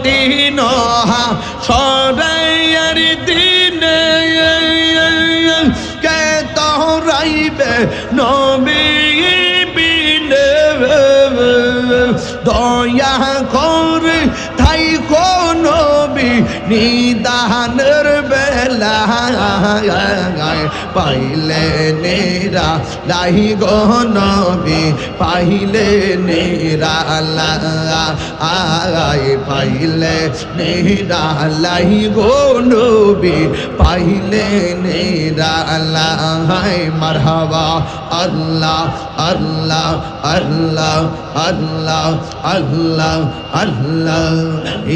কঠিন সরাইয়ার দিনে কে তরাইবে নবী বিনে দয়া করে তাই নবী নিদানের বেলা পাইলে নেরা লাহি গো নবী, পাইলে নেরা আয় পাইলে নেরা লাহি গো নবী, পাইলে নেরা হায় মারহাবা, আল্লাহ আল্লাহ আল্লাহ আল্লাহ আল্লাহ আল্লাহ।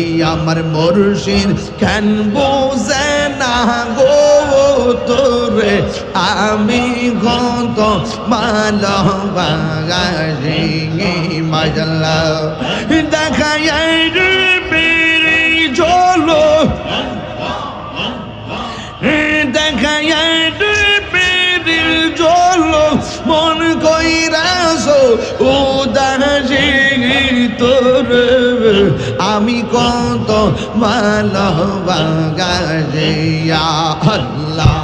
এই আমার মুর্শিদ কেন বোঝে না গো তোরে? আমি গত মাল বাগাসি মাজাল্লা দেখা বেড়ে চলো দেখা বেড়ে চলো মন কইরাসো উদাসী তোর। আমি কত মাল বাগাজিয়া আল্লাহ।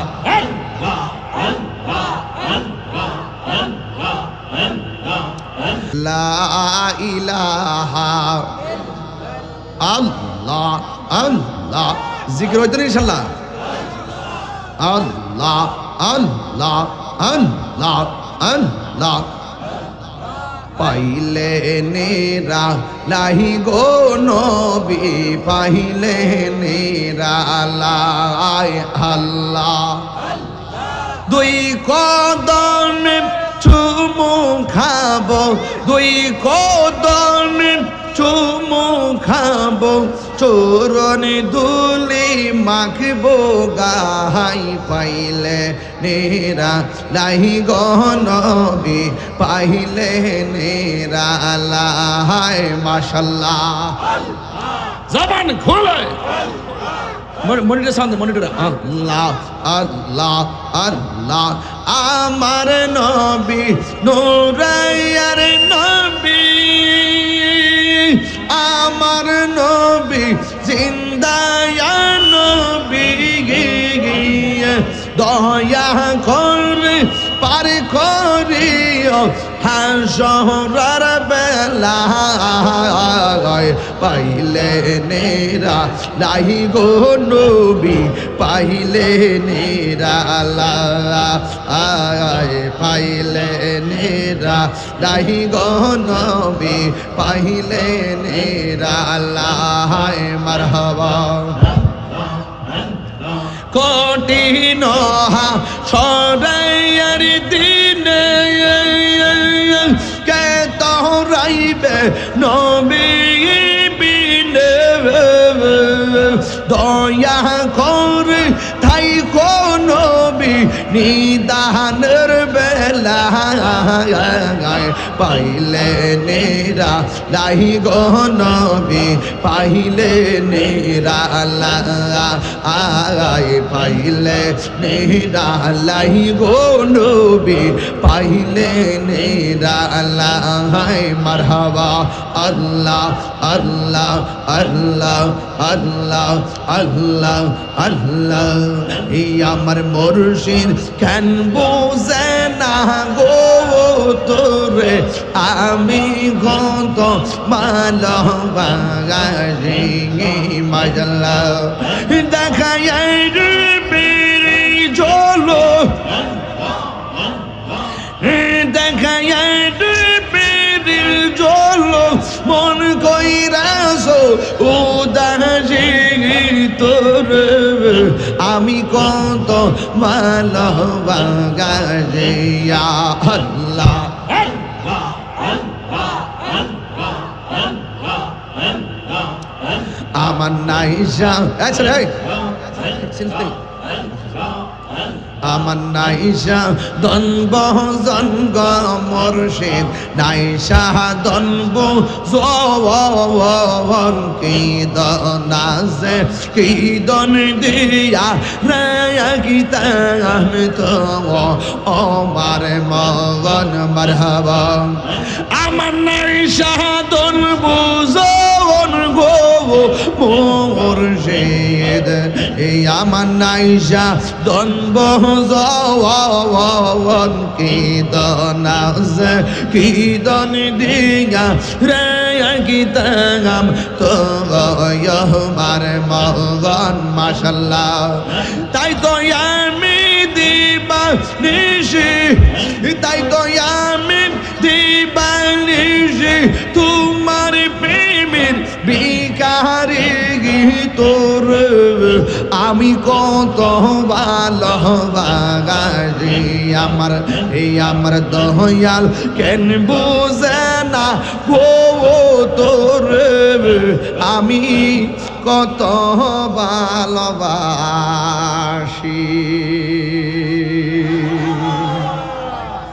পাইলে নেরা লাহি গো নবী পাইলে নেরা লাই আল্লাহ। দুই খাব দুই কদমে চুমু খাব, চোরন দুলি মাখবো, গাহাই পাইলে নেরা লাহি গনবি পাইলে নেরা লাহাই মাশাল্লাহ। জবান খোলে। মনিটর সামনে মনিটর। আল্লাহ আল্লাহ আল্লাহ, আমার নবী, নোরাইয়ার নবী, আমার নবী, জিন্দায়া নবী দয়া করে পার করিও। হাসরার বেলা পাইলে নেরা লাহি গো নবী, পাইলে নেরা পাইলে নেরা লাহি গো নবী, পাইলে নেরা আল্লাহ মারহাবা। কঠিন সরাইয়ার দয়া করে তাই নবী নিদান পাইলে নেরা লাহি গো নবী, পাইলে নেরা আয় পাইলে নেরা লাহি গো নবী, পাইলে নেরা হায় মারহাবা, আল্লাহ আল্লাহ আল্লাহ আল্লাহ আল্লাহ আল্লাহ। এই আমার মুর্শিদ কেন বোঝে গো তোরে আমি গত মাল বাগাসি মাজাল্লা দেখা বেড়ে চলো দেখা বেড়ে চলো মন কইরাসো উদাসী তোর। আমি কত মাল বাগাজিয়া আল্লাহ। আমার নাইসা আচ্ছা আমার নাইসা দনব জনগ মর্শিদ, নাইসা দনব জওয়ান কি দনাসে কি দন দিয়া রায়া গীতা তো আমার মগন মারহাবা। আমার নাইসা দনব জওয়ান গো এই আমার নাইশা দনব জওয়ান কি দনাজ কি দন দিগা রে কি তাগাম তো আমার মগন, মাশাল্লাহ। তাই তো আমি দিবা নিশি তাই তো আমি দিবা নিশি তোমার তোর আমি কত ভালোবাসি। আমার, এই আমার দহয়াল কেন বোঝে না? ও তোর আমি কত ভালোবাসি।